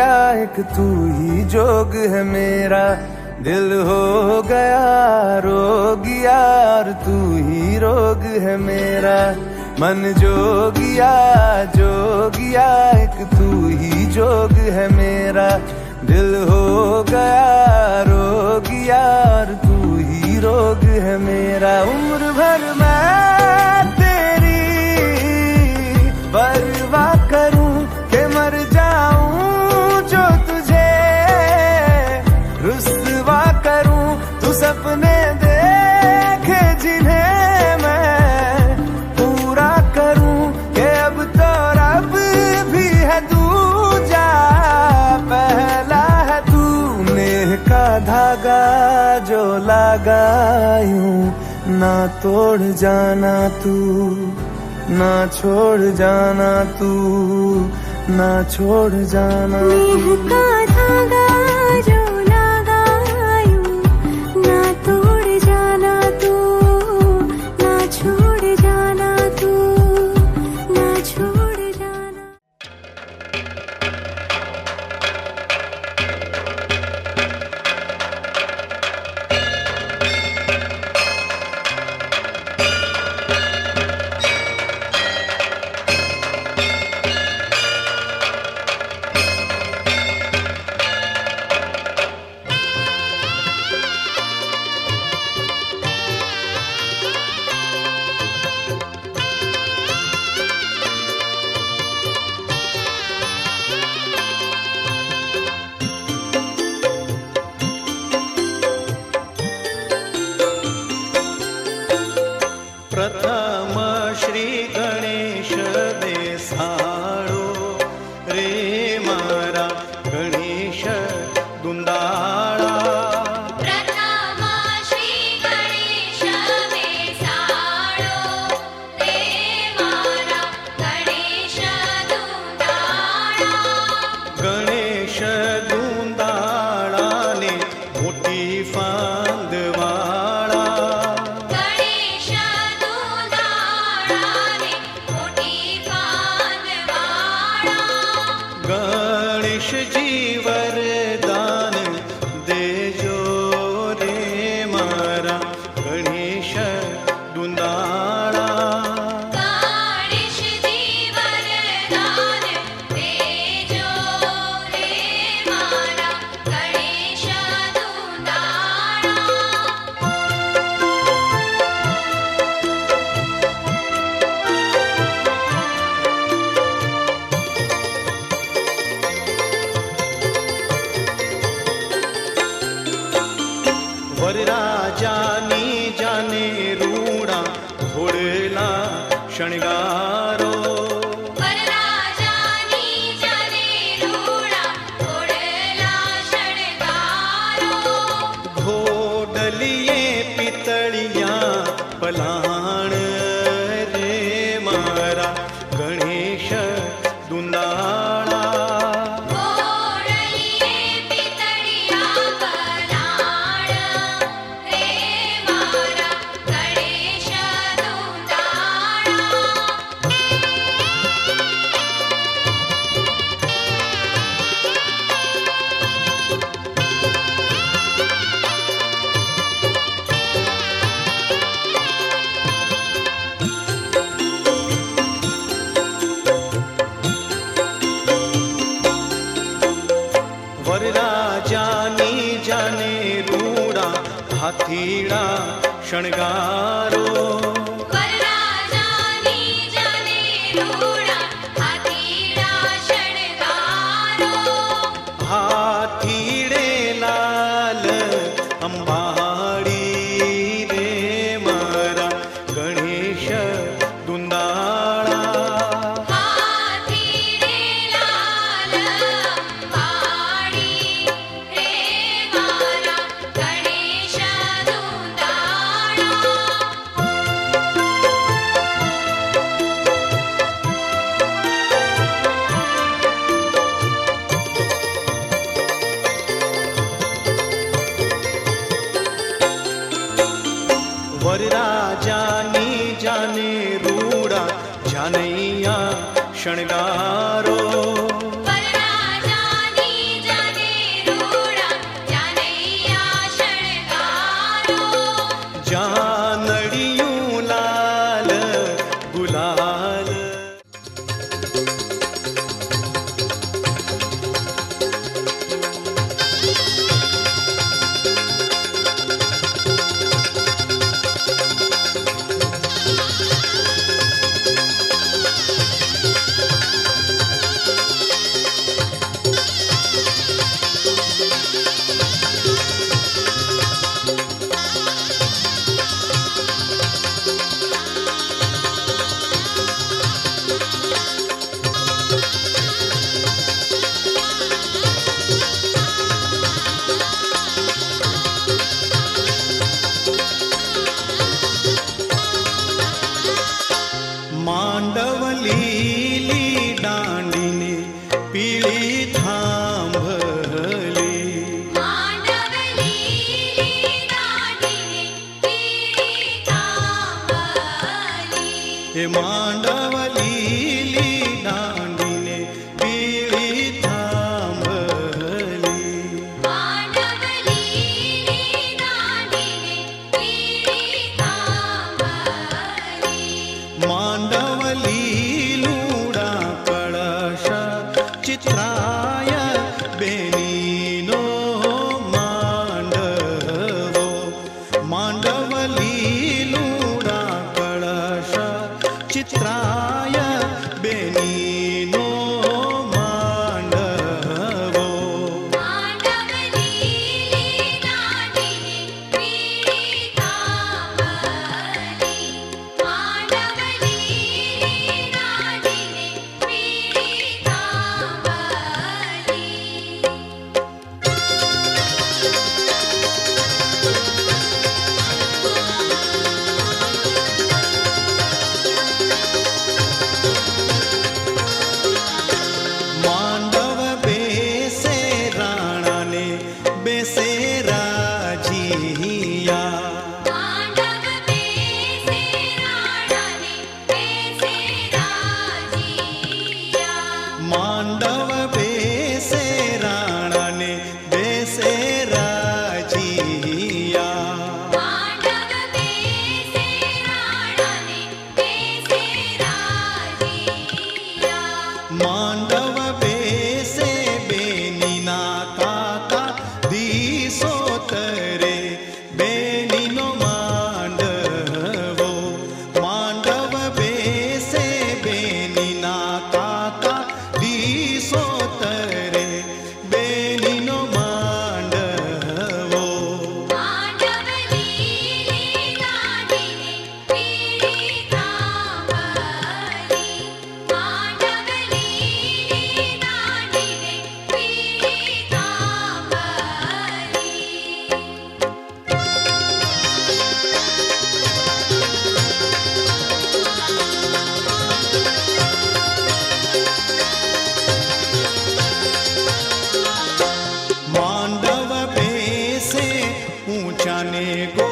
दिया एक तू ही जोग है मेरा दिल हो गया रोगिया और तू ही रोग है मेरा मन जोगिया जोगिया एक तू ही जोग है मेरा दिल हो गया रोगिया और तू ही रोग है मेरा उम्र भर मैं ना तोड़ जाना तू ना छोड़ जाना तू ना छोड़ जाना तू શણગારો. માધવ લીલી દાંડીને પીળી জানে গো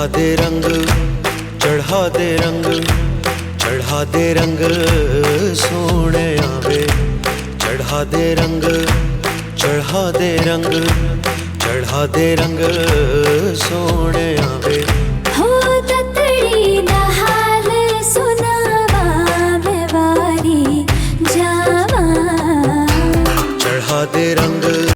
ਚੜ੍ਹਾ ਦੇ ਰੰਗ ਚੜ੍ਹਾ ਦੇ ਰੰਗ ਚੜ੍ਹਾ ਦੇ ਰੰਗ ਸੋਹਣਿਆ ਵੇ। ਚੜ੍ਹਾ ਦੇ ਰੰਗ ਚੜ੍ਹਾ ਦੇ ਰੰਗ ਚੜ੍ਹਾ ਦੇ ਰੰਗ ਸੋਹਣਿਆ